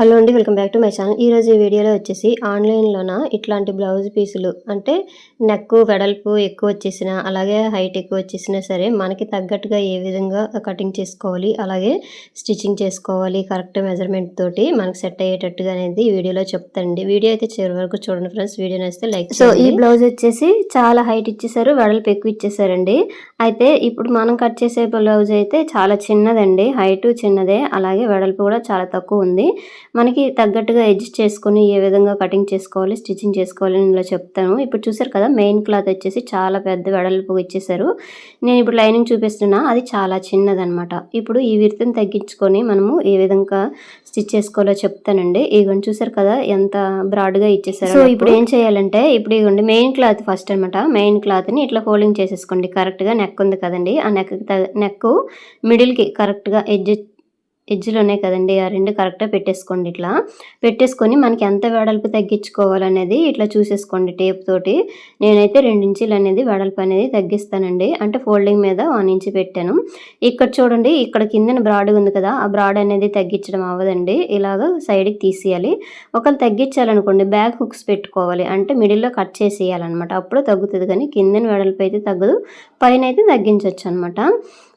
Hello అండి welcome back to my channel. ఈరోజు ఈ వీడియోలో వచ్చేసి ఆన్లైన్లోన ఇట్లాంటి బ్లౌజ్ పీసులు? అంటే నెక్ వెడల్పు ఎక్కువ వచ్చేసిన అలాగే హైట్ ఎక్కువ వచ్చేసినా సరే మనకి తగ్గట్టుగా ఏ విధంగా కటింగ్ చేసుకోవాలి అలాగే స్టిచ్చింగ్ చేసుకోవాలి కరెక్ట్ మెజర్మెంట్ తోటి మనకి సెట్ అయ్యేటట్టుగా అనేది ఈ వీడియోలో చెప్తానండి. వీడియో అయితే చివరి వరకు చూడండి ఫ్రెండ్స్. వీడియో నచ్చితే లైక్ సో ఈ బ్లౌజ్ వచ్చేసి చాలా హైట్ ఇచ్చేసారు వెడల్పు ఎక్కువ ఇచ్చేసారండి అయితే ఇప్పుడు మనం కట్ చేసే బ్లౌజ్ అయితే చాలా చిన్నదండి. హైట్ చిన్నదే అలాగే వెడల్పు కూడా చాలా తక్కువ ఉంది. మనకి తగ్గట్టుగా అడ్జస్ట్ చేసుకొని ఏ విధంగా కటింగ్ చేసుకోవాలి స్టిచ్చింగ్ చేసుకోవాలి అని ఇలా చెప్తాను. ఇప్పుడు చూసారు కదా మెయిన్ క్లాత్ వచ్చేసి చాలా పెద్ద వెడల్పు ఇచ్చేసారు నేను ఇప్పుడు లైనింగ్ చూపిస్తున్నా అది చాలా చిన్నదనమాట ఇప్పుడు ఈ విరుతుని తగ్గించుకొని మనము ఏ విధంగా స్టిచ్ చేసుకోవాలో చెప్తానండి. ఇగోండి చూసారు కదా ఎంత బ్రాడ్గా ఇచ్చేసారు సో ఇప్పుడు ఏం చేయాలంటే ఇప్పుడు ఇగోండి మెయిన్ క్లాత్ ఫస్ట్ అనమాట మెయిన్ క్లాత్ని ఇట్లా ఫోల్డింగ్ చేసేసుకోండి. కరెక్ట్గా నెక్ ఉంది కదండి. ఆ నెక్ నెక్ మిడిల్కి కరెక్ట్గా ఎడ్జ్ ఎడ్జ్లోనే కదండి ఆ రెండు కరెక్ట్గా పెట్టేసుకోండి ఇట్లా. పెట్టేసుకొని మనకి ఎంత వెడల్పు తగ్గించుకోవాలనేది ఇట్లా చూసేసుకోండి టేప్ తోటి. నేనైతే రెండు ఇంచులు అనేది వెడల్పు అనేది తగ్గిస్తానండి. అంటే ఫోల్డింగ్ మీద వన్ ఇంచి పెట్టాను. ఇక్కడ చూడండి ఇక్కడ కిందన బ్రాడ్ ఉంది కదా ఆ బ్రాడ్ అనేది తగ్గించడం అవ్వదండి. ఇలాగ సైడ్కి తీసేయాలి. ఒకళ్ళు తగ్గించాలనుకోండి బ్యాక్ హుక్స్ పెట్టుకోవాలి. అంటే మిడిల్లో కట్ చేసేయాలన్నమాట. అప్పుడు తగ్గుతుంది కానీ కిందన వెడల్పు అయితే తగ్గదు. పైన అయితే తగ్గించవచ్చు అనమాట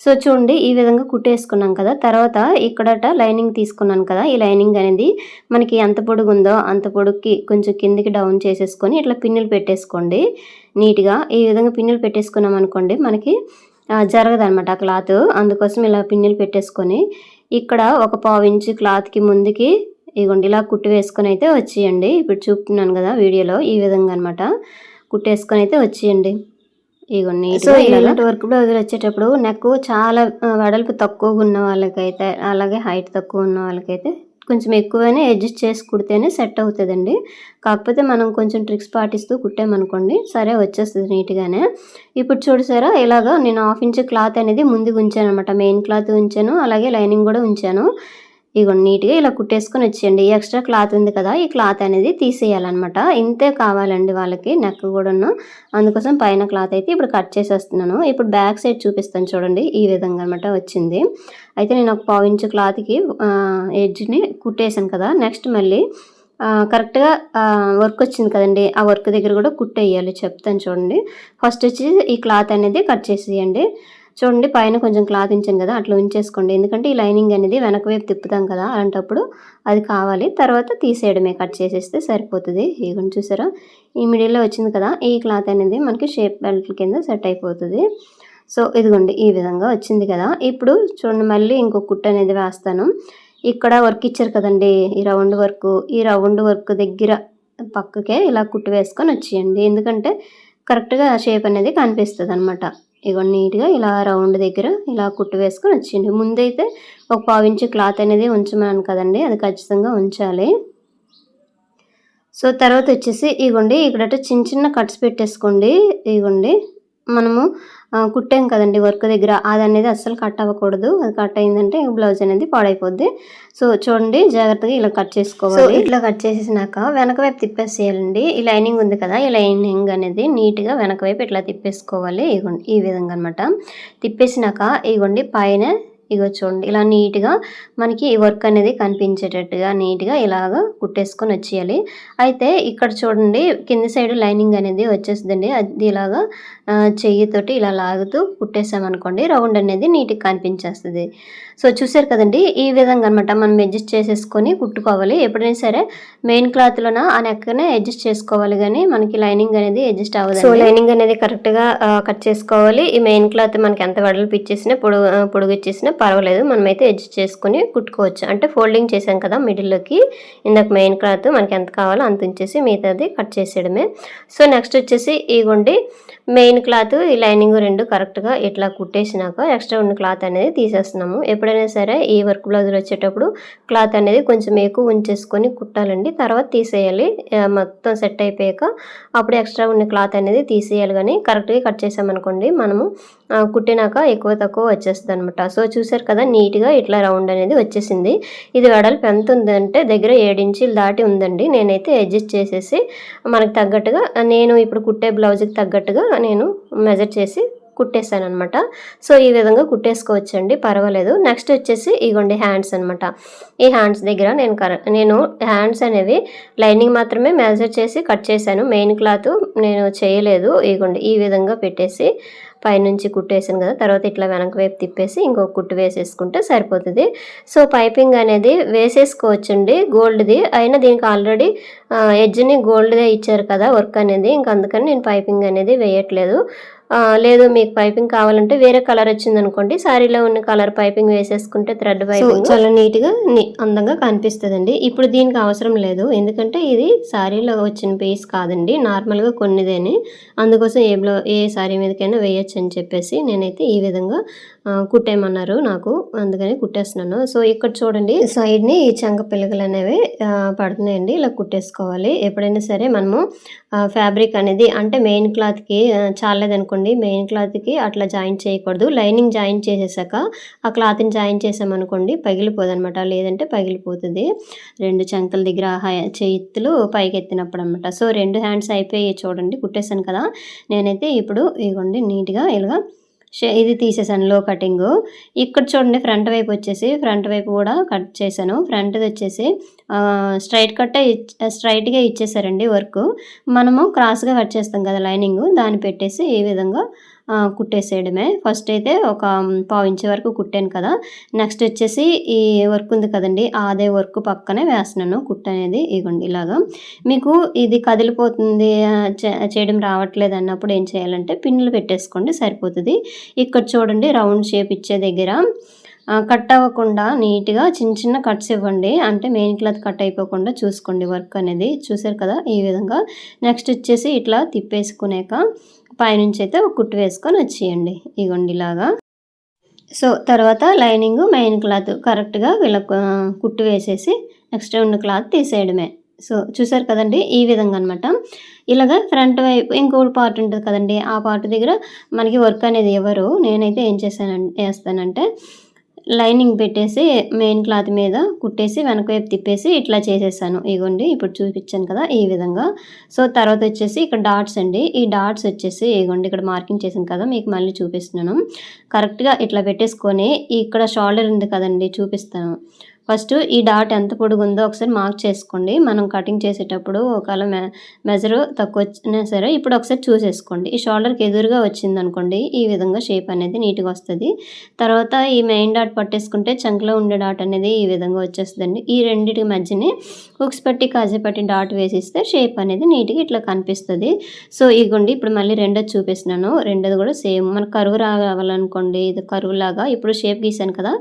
సో చూడండి ఈ విధంగా కుట్టేసుకున్నాం కదా. తర్వాత ఇక్కడట లైనింగ్ తీసుకున్నాను కదా. ఈ లైనింగ్ అనేది మనకి ఎంత పొడుగు ఉందో అంత పొడుగుకి కొంచెం కిందికి డౌన్ చేసేసుకొని ఇట్లా పిన్నులు పెట్టేసుకోండి. నీట్గా ఈ విధంగా పిన్నులు పెట్టేసుకున్నాం అనుకోండి మనకి జరగదనమాట ఆ క్లాత్. అందుకోసం ఇలా పిన్నులు పెట్టేసుకొని ఇక్కడ ఒక పావు ఇంచు క్లాత్కి ముందుకి ఇగోండి ఇలా కుట్టి వేసుకొని అయితే వచ్చేయండి. ఇప్పుడు చూపుతున్నాను కదా వీడియోలో ఈ విధంగా అనమాట కుట్టేసుకొని అయితే వచ్చేయండి. ఇగోండి సో ఇలాంటి వర్క్ బ్లౌజులు వచ్చేటప్పుడు నెక్ చాలా వెడల్పు తక్కువగా ఉన్న వాళ్ళకైతే అలాగే హైట్ తక్కువ ఉన్న వాళ్ళకైతే కొంచెం ఎక్కువనే అడ్జస్ట్ చేసి కుడితేనే సెట్ అవుతుందండి. కాకపోతే మనం కొంచెం ట్రిక్స్ పాటిస్తూ కుట్టామనుకోండి సరే వచ్చేస్తుంది నీట్గానే. ఇప్పుడు చూడసారా ఇలాగా నేను హాఫ్ ఇంచ్ క్లాత్ అనేది ముందుకు ఉంచాను అనమాట మెయిన్ క్లాత్ ఉంచాను అలాగే లైనింగ్ కూడా ఉంచాను. ఇగో నీట్గా ఇలా కుట్టేసుకొని వచ్చేయండి. ఈ ఎక్స్ట్రా క్లాత్ ఉంది కదా ఈ క్లాత్ అనేది తీసేయాలన్నమాట. ఇంతే కావాలండి వాళ్ళకి నెక్ కూడాను. అందుకోసం పైన క్లాత్ అయితే ఇప్పుడు కట్ చేసేస్తున్నాను. ఇప్పుడు బ్యాక్ సైడ్ చూపిస్తాను చూడండి ఈ విధంగా అనమాట వచ్చింది. అయితే నేను ఒక పావు ఇంచు క్లాత్కి ఎడ్జ్ని కుట్టేసాను కదా నెక్స్ట్ మళ్ళీ కరెక్ట్గా వర్క్ వచ్చింది కదండి ఆ వర్క్ దగ్గర కూడా కుట్టేయాలి చెప్తాను చూడండి. ఫస్ట్ వచ్చి ఈ క్లాత్ అనేది కట్ చేసేయండి. చూడండి పైన కొంచెం క్లాత్ ఉంచాను కదా అట్లా ఉంచేసుకోండి. ఎందుకంటే ఈ లైనింగ్ అనేది వెనక వైపు తిప్పుతాం కదా అలాంటప్పుడు అది కావాలి. తర్వాత తీసేయడమే కట్ చేసేస్తే సరిపోతుంది. ఇగోండి చూసారా? ఈ మిడిల్లో వచ్చింది కదా ఈ క్లాత్ అనేది మనకి షేప్ బెల్ట్ కింద సెట్ అయిపోతుంది. సో ఇదిగోండి ఈ విధంగా వచ్చింది కదా. ఇప్పుడు చూడండి మళ్ళీ ఇంకో కుట్టు అనేది వేస్తాను. ఇక్కడ వర్క్ ఇచ్చారు కదండి ఈ రౌండ్ వర్క్. ఈ రౌండ్ వర్క్ దగ్గర పక్కకే ఇలా కుట్టు వేసుకొని వచ్చేయండి. ఎందుకంటే కరెక్ట్గా షేప్ అనేది కనిపిస్తుంది అనమాట ఇగో నీట్గా ఇలా రౌండ్ దగ్గర ఇలా కుట్టు వేసుకొని వచ్చింది ముందైతే ఒక పావించి క్లాత్ అనేది ఉంచమన్నాను కదండి అది ఖచ్చితంగా ఉంచాలి. సో తర్వాత వచ్చేసి ఇగోండి ఇక్కడ చిన్న చిన్న కట్స్ పెట్టేసుకోండి. ఇగోండి మనము కుట్టాం కదండి వర్క్ దగ్గర. అది అనేది అస్సలు కట్ అవ్వకూడదు. అది కట్ అయిందంటే బ్లౌజ్ అనేది పాడైపోద్ది. సో చూడండి జాగ్రత్తగా ఇలా కట్ చేసుకోవాలి. ఇట్లా కట్ చేసేసినాక వెనక వైపు తిప్పేసేయాలండి. ఈ లైనింగ్ ఉంది కదా ఈ లైనింగ్ అనేది నీట్గా వెనక వైపు ఇట్లా తిప్పేసుకోవాలి. ఇగోండి ఈ విధంగా అనమాట తిప్పేసినాక ఇగోండి పైన ఇగో చూడండి ఇలా నీట్గా మనకి ఈ వర్క్ అనేది కనిపించేటట్టుగా నీట్గా ఇలాగ కుట్టేసుకొని వచ్చేయాలి. అయితే ఇక్కడ చూడండి కింది సైడ్ లైనింగ్ అనేది వచ్చేస్తుందండి. అది ఇలాగా చెయ్యితోటి ఇలా లాగుతూ కుట్టేసామనుకోండి రౌండ్ అనేది నీట్గా కనిపించేస్తుంది. సో చూసారు కదండి ఈ విధంగా అనమాట మనం అడ్జస్ట్ చేసేసుకొని కుట్టుకోవాలి. ఎప్పుడైనా సరే మెయిన్ క్లాత్లోన ఆ నెక్కనే అడ్జస్ట్ చేసుకోవాలి కానీ మనకి లైనింగ్ అనేది అడ్జస్ట్ అవ్వదు సో లైనింగ్ అనేది కరెక్ట్గా కట్ చేసుకోవాలి. ఈ మెయిన్ క్లాత్ మనకి ఎంత వెడల్పు ఇచ్చేసినా పొడుగు పొడుగు ఇచ్చేసినా పర్వాలేదు. మనమైతే ఎడ్జ్ చేసుకుని కుట్టుకోవచ్చు. అంటే ఫోల్డింగ్ చేసాం కదా మిడిల్లోకి ఇందాక మెయిన్ క్లాత్ మనకి ఎంత కావాలో అంత ఉంచేసి మిగతాది కట్ చేసేయడమే. సో నెక్స్ట్ వచ్చేసి ఇగోండి మెయిన్ క్లాత్ ఈ లైనింగ్ రెండు కరెక్ట్గా ఇట్లా కుట్టేసినాక ఎక్స్ట్రా ఉన్న క్లాత్ అనేది తీసేస్తున్నాము. ఎప్పుడైనా సరే ఈ వర్క్ బ్లౌజులు వచ్చేటప్పుడు క్లాత్ అనేది కొంచెం ఎక్కువ ఉంచేసుకొని కుట్టాలండి. తర్వాత తీసేయాలి. మొత్తం సెట్ అయిపోయాక అప్పుడు ఎక్స్ట్రా ఉన్న క్లాత్ అనేది తీసేయాలి. కానీ కరెక్ట్గా కట్ చేసామనుకోండి మనము కుట్టినాక ఎక్కువ తక్కువ వచ్చేస్తుంది అనమాట సో చూసారు కదా నీట్గా ఇట్లా రౌండ్ అనేది వచ్చేసింది. ఇది వెడల్పు ఎంత ఉందంటే దగ్గర ఏడించీలు దాటి ఉందండి. నేనైతే అడ్జస్ట్ చేసేసి మనకు తగ్గట్టుగా నేను ఇప్పుడు కుట్టే బ్లౌజ్కి తగ్గట్టుగా నేను మెజర్ చేసి కుట్టేశాను అనమాట సో ఈ విధంగా కుట్టేసుకోవచ్చండి. పర్వాలేదు. నెక్స్ట్ వచ్చేసి ఇగోండి హ్యాండ్స్ అనమాట ఈ హ్యాండ్స్ దగ్గర నేను కర నేను హ్యాండ్స్ అనేవి లైనింగ్ మాత్రమే మెజర్ చేసి కట్ చేశాను. మెయిన్ క్లాత్ నేను చేయలేదు. ఇగోండి ఈ విధంగా పెట్టేసి పైనుంచి కుట్టేసాను కదా తర్వాత ఇట్లా వెనక వైపు తిప్పేసి ఇంకొక కుట్టు వేసేసుకుంటే సరిపోతుంది. సో పైపింగ్ అనేది వేసేసుకోవచ్చండి గోల్డ్ది. అయినా దీనికి ఆల్రెడీ ఎడ్జ్ని గోల్డ్దే ఇచ్చారు కదా వర్క్ అనేది. ఇంక అందుకని నేను పైపింగ్ అనేది వేయట్లేదు. లేదు మీకు పైపింగ్ కావాలంటే వేరే కలర్ వచ్చింది అనుకోండి సారీలో ఉన్న కలర్ పైపింగ్ వేసేసుకుంటే థ్రెడ్ పైపింగ్ చాలా నీట్గా ని- అందంగా కనిపిస్తుందండి. ఇప్పుడు దీనికి అవసరం లేదు ఎందుకంటే ఇది సారీలో వచ్చిన పీస్ కాదండి నార్మల్గా కొన్నిదేని. అందుకోసం ఏ బ్లౌ ఏ సారీ మీదకైనా వేయొచ్చు అని చెప్పేసి నేనైతే ఈ విధంగా కుట్టేయమన్నారు నాకు. అందుకని కుట్టేస్తున్నాను. సో ఇక్కడ చూడండి సైడ్ని ఈ చంక పిల్లకలు అనేవి పడుతున్నాయండి. ఇలా కుట్టేసుకోవాలి. ఎప్పుడైనా సరే మనము ఫ్యాబ్రిక్ అనేది అంటే మెయిన్ క్లాత్కి చాలేదనుకోండి మెయిన్ క్లాత్కి అట్లా జాయిన్ చేయకూడదు. లైనింగ్ జాయిన్ చేసేసాక ఆ క్లాత్ని జాయిన్ చేసామనుకోండి పగిలిపోదు అనమాట లేదంటే పగిలిపోతుంది. రెండు చంకల దగ్గర చేతులు పైకి ఎత్తినప్పుడు అనమాట సో రెండు హ్యాండ్స్ అయిపోయి చూడండి. కుట్టేశాను కదా. నేనైతే ఇప్పుడు ఇగోండి నీట్గా ఇలాగా ఇది తీసేసాను లో కటింగ్ ఇక్కడ చూడండి ఫ్రంట్ వైపు వచ్చేసి ఫ్రంట్ వైపు కూడా కట్ చేశాను. ఫ్రంట్ది వచ్చేసి స్ట్రైట్ కట్టే స్ట్రైట్గా ఇచ్చేసారండి వర్క్ మనము క్రాస్గా కట్ చేస్తాం కదా లైనింగ్ దాన్ని పెట్టేసి ఈ విధంగా కుట్టేసేయడమే. ఫస్ట్ అయితే ఒక పావు ఇంచు వరకు కుట్టాను కదా. నెక్స్ట్ వచ్చేసి ఈ వర్క్ ఉంది కదండి అదే వర్క్ పక్కనే వేస్తున్నాను కుట్ట అనేది. ఇగోండి ఇలాగా. మీకు ఇది కదిలిపోతుంది చేయడం రావట్లేదు అన్నప్పుడు ఏం చేయాలంటే పిన్నులు పెట్టేసుకోండి సరిపోతుంది. ఇక్కడ చూడండి రౌండ్ షేప్ ఇచ్చే దగ్గర కట్ అవ్వకుండా నీట్గా చిన్న చిన్న కట్స్ ఇవ్వండి. అంటే మెయిన్ క్లాత్ కట్ అయిపోకుండా చూసుకోండి వర్క్ అనేది. చూసారు కదా ఈ విధంగా. నెక్స్ట్ వచ్చేసి ఇట్లా తిప్పేసుకునేక పైనుంచి అయితే ఒక కుట్టు వేసుకొని వచ్చేయండి. ఇగోండి ఇలాగా. సో తర్వాత లైనింగ్ మెయిన్ క్లాత్ కరెక్ట్గా వీళ్ళ కుట్టు వేసేసి నెక్స్ట్ ఉన్న క్లాత్ తీసేయడమే. సో చూసారు కదండి? ఈ విధంగా అనమాట ఇలాగ ఫ్రంట్ వైపు ఇంకోటి పార్ట్ ఉంటుంది కదండి? ఆ పార్ట్ దగ్గర మనకి వర్క్ అనేది ఎవరు? నేనైతే ఏం చేశానంటే వేస్తానంటే లైనింగ్ పెట్టేసి మెయిన్ క్లాత్ మీద కుట్టేసి వెనక వైపు తిప్పేసి ఇట్లా చేసేసాను. ఇగోండి ఇప్పుడు చూపించాను కదా ఈ విధంగా. సో తర్వాత వచ్చేసి ఇక్కడ డాట్స్ అండి. ఈ డాట్స్ వచ్చేసి ఇగోండి ఇక్కడ మార్కింగ్ చేసాను కదా మీకు మళ్ళీ చూపిస్తున్నాను. కరెక్ట్గా ఇట్లా పెట్టేసుకొని ఇక్కడ షోల్డర్ ఉంది కదండి చూపిస్తాను. ఫస్ట్ ఈ డాట్ ఎంత పొడుగు ఉందో ఒకసారి మార్క్ చేసుకోండి. మనం కటింగ్ చేసేటప్పుడు ఒకవేళ మె మెజర్ తక్కువ వచ్చినా సరే ఇప్పుడు ఒకసారి చూసేసుకోండి. ఈ షోల్డర్కి ఎదురుగా వచ్చింది అనుకోండి ఈ విధంగా షేప్ అనేది నీట్గా వస్తుంది. తర్వాత ఈ మెయిన్ డాట్ పట్టేసుకుంటే చంకలో ఉండే డాట్ అనేది ఈ విధంగా వచ్చేస్తుందండి. ఈ రెండింటి మధ్యనే హుక్స్ పట్టి కాజే పట్టి డాట్ వేసిస్తే షేప్ అనేది నీట్గా ఇట్లా కనిపిస్తుంది. సో ఇగోండి ఇప్పుడు మళ్ళీ రెండోది చూపిస్తున్నాను. రెండోది కూడా సేమ్. మన కరువు రావాలనుకోండి ఇది కరువు లాగా ఇప్పుడు షేప్ గీసాను కదా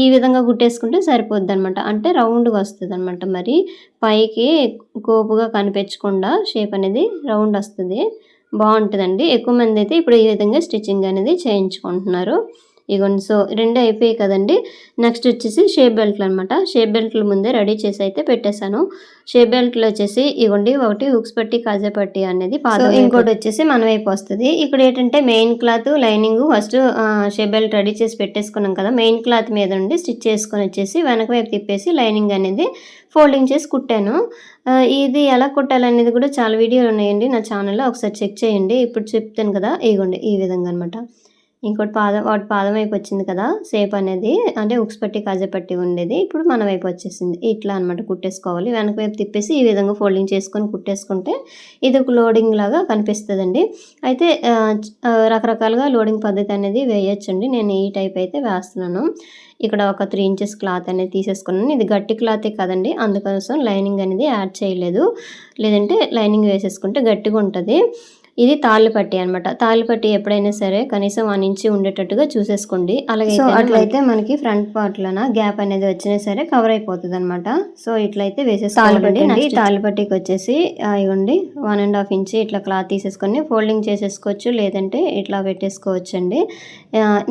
ఈ విధంగా గుట్టేసుకుంటే సరిపోద్ది. అనమాట అంటే రౌండ్గా వస్తుంది అనమాట మరి. పైకి కోపుగా కనిపించకుండా షేప్ అనేది రౌండ్ వస్తుంది. బాగుంటుందండి. ఎక్కువ మంది అయితే ఇప్పుడు ఈ విధంగా స్టిచ్చింగ్ అనేది చేయించుకుంటున్నారు. ఇగోండి సో రెండు అయిపోయాయి కదండి. నెక్స్ట్ వచ్చేసి షేప్ బెల్ట్లు అనమాట షేప్ బెల్ట్లు ముందే రెడీ చేసి అయితే పెట్టేశాను. షేప్ బెల్ట్లు వచ్చేసి ఇగోండి ఒకటి హుక్స్ పట్టి కాజా పట్టి అనేది పాదం ఇంకోటి వచ్చేసి మన వైపు వస్తుంది ఇక్కడ ఏంటంటే main cloth lining first shape belt ready చేసి పెట్టేసుకున్నాం కదా. మెయిన్ క్లాత్ మీద నుండి స్టిచ్ చేసుకొని వచ్చేసి వెనక వైపు తిప్పేసి లైనింగ్ అనేది ఫోల్డింగ్ చేసి కుట్టాను. ఇది ఎలా కుట్టాలనేది కూడా చాలా వీడియోలు ఉన్నాయండి. నా ఛానల్లో ఒకసారి చెక్ చేయండి. ఇప్పుడు చెప్తాను కదా. ఇగోండి ఈ విధంగా అనమాట ఇంకోటి పాదం వాటి పాదం వైపు వచ్చింది కదా సేప్ అనేది అంటే ఉక్స్ పట్టి కాజా పట్టి ఉండేది. ఇప్పుడు మన వైపు వచ్చేసింది. ఇట్లా అనమాట కుట్టేసుకోవాలి. వెనక వైపు తిప్పేసి ఈ విధంగా ఫోల్డింగ్ చేసుకొని కుట్టేసుకుంటే ఇది ఒక లోడింగ్ లాగా కనిపిస్తుందండి. అయితే రకరకాలుగా లోడింగ్ పద్ధతి అనేది వేయొచ్చండి. నేను ఈ టైప్ అయితే వేస్తున్నాను. ఇక్కడ ఒక త్రీ ఇంచెస్ క్లాత్ అనేది తీసేసుకున్నాను. ఇది గట్టి క్లాతే కదండి. అందుకోసం లైనింగ్ అనేది యాడ్ చేయలేదు. లేదంటే లైనింగ్ వేసేసుకుంటే గట్టిగా ఉంటుంది. ఇది తాళ్ళు పట్టి అనమాట తాళ్ళు పట్టి ఎప్పుడైనా సరే కనీసం వన్ ఇంచి ఉండేటట్టుగా చూసేసుకోండి. అలాగే సో అట్లయితే మనకి ఫ్రంట్ పార్ట్ లోన గ్యాప్ అనేది వచ్చినా సరే కవర్ అయిపోతుంది అనమాట సో ఇట్లయితే వేసేసుకోవాలండి. తాళ్ళు పట్టికి వచ్చేసి ఇవ్వండి. వన్ అండ్ హాఫ్ ఇంచ్ ఇట్లా క్లాత్ తీసేసుకొని ఫోల్డింగ్ చేసేసుకోవచ్చు లేదంటే ఇట్లా పెట్టేసుకోవచ్చు అండి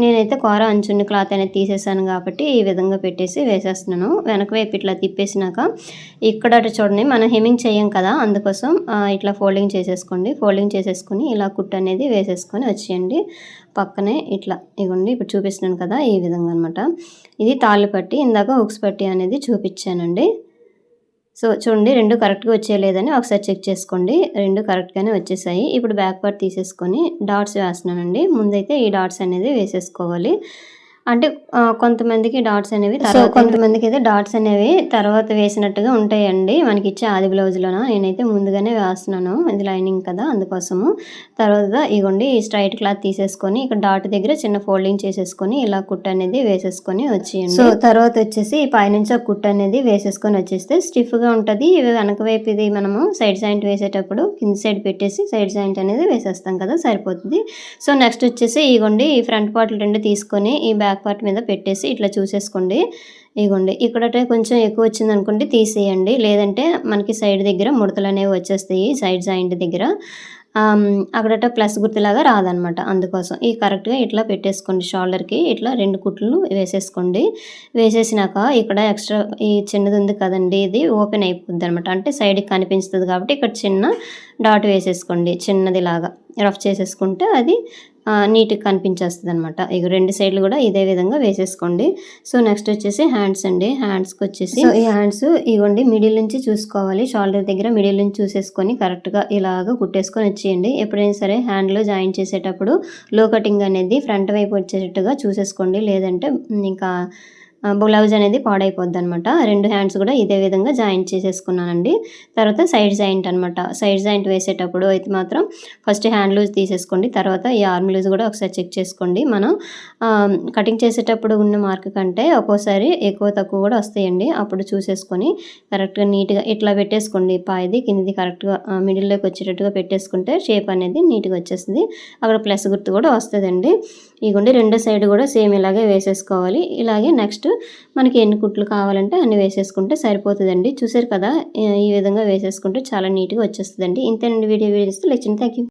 నేనైతే కూర అంచుని క్లాత్ అనేది తీసేసాను కాబట్టి ఈ విధంగా పెట్టేసి వేసేస్తున్నాను. వెనక వైపు ఇట్లా తిప్పేసినాక ఇక్కడ చూడండి మనం హెమింగ్ చేయం కదా అందుకోసం ఇట్లా ఫోల్డింగ్ చేసేసుకోండి. ఫోల్డింగ్ చేసేసుకొని ఇలా కుట్టు అనేది వేసేసుకొని వచ్చేయండి. పక్కనే ఇట్లా ఇగోండి ఇప్పుడు చూపిస్తున్నాను కదా ఈ విధంగా అనమాట ఇది తాళ్ళు పట్టి ఇందాక ఉక్స్ పట్టి అనేది చూపించానండి. సో చూడండి రెండు కరెక్ట్గా వచ్చేయలేదని ఒకసారి చెక్ చేసుకోండి. రెండు కరెక్ట్గానే వచ్చేసాయి. ఇప్పుడు బ్యాక్ పార్ట్ తీసేసుకొని డాట్స్ వేస్తున్నానండి. ముందైతే ఈ డాట్స్ అనేది వేసేసుకోవాలి. అంటే కొంతమందికి డాట్స్ అనేవి తర్వాత కొంతమందికి అయితే డాట్స్ అనేవి తర్వాత వేసినట్టుగా ఉంటాయండి. మనకి ఇచ్చే ఆది బ్లౌజ్లోన? నేనైతే ముందుగానే వేస్తున్నాను. ఇది లైనింగ్ కదా అందుకోసము. తర్వాత ఇగోండి ఈ స్ట్రైట్ క్లాత్ తీసేసుకొని ఇక్కడ డాట్ దగ్గర చిన్న ఫోల్డింగ్ చేసేసుకొని ఇలా కుట్ అనేది వేసేసుకొని వచ్చేయండి. సో తర్వాత వచ్చేసి ఈ పైనుంచి ఆ కుట్ అనేది వేసేసుకొని వచ్చేస్తే స్టిఫ్గా ఉంటది. ఇవి వెనక వైపు ఇది మనము సైడ్ జాయింట్ వేసేటప్పుడు కింద సైడ్ పెట్టేసి సైడ్ జాయింట్ అనేది వేసేస్తాం కదా సరిపోతుంది. సో నెక్స్ట్ వచ్చేసి ఇగోండి ఈ ఫ్రంట్ పార్ట్లు రెండు తీసుకొని ఈ బ్యాక్ పార్ట్ మీద పెట్టేసి ఇట్లా చూసేసుకోండి. ఇగోండి ఇక్కడటే కొంచెం ఎక్కువ వచ్చింది అనుకుంటే తీసేయండి. లేదంటే మనకి సైడ్ దగ్గర ముడతలు అనేవి వచ్చేస్తాయి సైడ్ జాయింట్ దగ్గర. అక్కడట ప్లస్ గుర్తులాగా రాదనమాట అందుకోసం. ఈ కరెక్ట్గా ఇట్లా పెట్టేసుకోండి షోల్డర్కి. ఇట్లా రెండు కుట్లు వేసేసుకోండి. వేసేసినాక ఇక్కడ ఎక్స్ట్రా ఈ చిన్నది ఉంది కదండి ఇది ఓపెన్ అయిపోద్ది అనమాట అంటే సైడ్కి కనిపించుతుంది కాబట్టి ఇక్కడ చిన్న డాట్ వేసేసుకోండి చిన్నది లాగా రఫ్ చేసేసుకుంటే అది నీట్గా కనిపించేస్తుంది అనమాట ఇక రెండు సైడ్లు కూడా ఇదే విధంగా వేసేసుకోండి. సో నెక్స్ట్ వచ్చేసి హ్యాండ్స్ అండి. హ్యాండ్స్కి వచ్చేసి ఈ హ్యాండ్స్ ఇవ్వండి. మిడిల్ నుంచి చూసుకోవాలి. షోల్డర్ దగ్గర మిడిల్ నుంచి చూసేసుకొని కరెక్ట్గా ఇలాగ కుట్టేసుకొని వచ్చేయండి. ఎప్పుడైనా సరే హ్యాండ్లో జాయిన్ చేసేటప్పుడు లో కటింగ్ అనేది ఫ్రంట్ వైపు వచ్చేటట్టుగా చూసేసుకోండి. లేదంటే ఇంకా బ్లౌజ్ అనేది పాడైపోద్ది అనమాట రెండు హ్యాండ్స్ కూడా ఇదే విధంగా జాయింట్ చేసేసుకున్నానండి. తర్వాత సైడ్ జాయింట్ అనమాట సైడ్ జాయింట్ వేసేటప్పుడు అయితే మాత్రం ఫస్ట్ హ్యాండ్ లూజ్ తీసేసుకోండి. తర్వాత ఈ ఆర్మ్ లూజ్ కూడా ఒకసారి చెక్ చేసుకోండి. మనం కటింగ్ చేసేటప్పుడు ఉన్న మార్క్ కంటే ఒక్కోసారి ఎక్కువ తక్కువ కూడా వస్తాయండి. అప్పుడు చూసేసుకొని కరెక్ట్గా నీట్గా ఇట్లా పెట్టేసుకోండి. పాయిది కిందిది కరెక్ట్గా మిడిల్లోకి వచ్చేటట్టుగా పెట్టేసుకుంటే షేప్ అనేది నీట్గా వచ్చేస్తుంది. అక్కడ ప్లస్ గుర్తు కూడా వస్తుందండి. ఇగోండి రెండో సైడ్ కూడా సేమ్ ఇలాగే వేసేసుకోవాలి. ఇలాగే నెక్స్ట్ మనకి ఎన్ని కుట్లు కావాలంటే అన్ని వేసేసుకుంటే సరిపోతుందండి. చూసారు కదా ఈ- ఈ విధంగా వేసేసుకుంటే చాలా నీట్గా వచ్చేస్తుందండి. ఇంతేనండి వీడియో. వీడియో ఇస్తే లెచ్చింది థ్యాంక్ యూ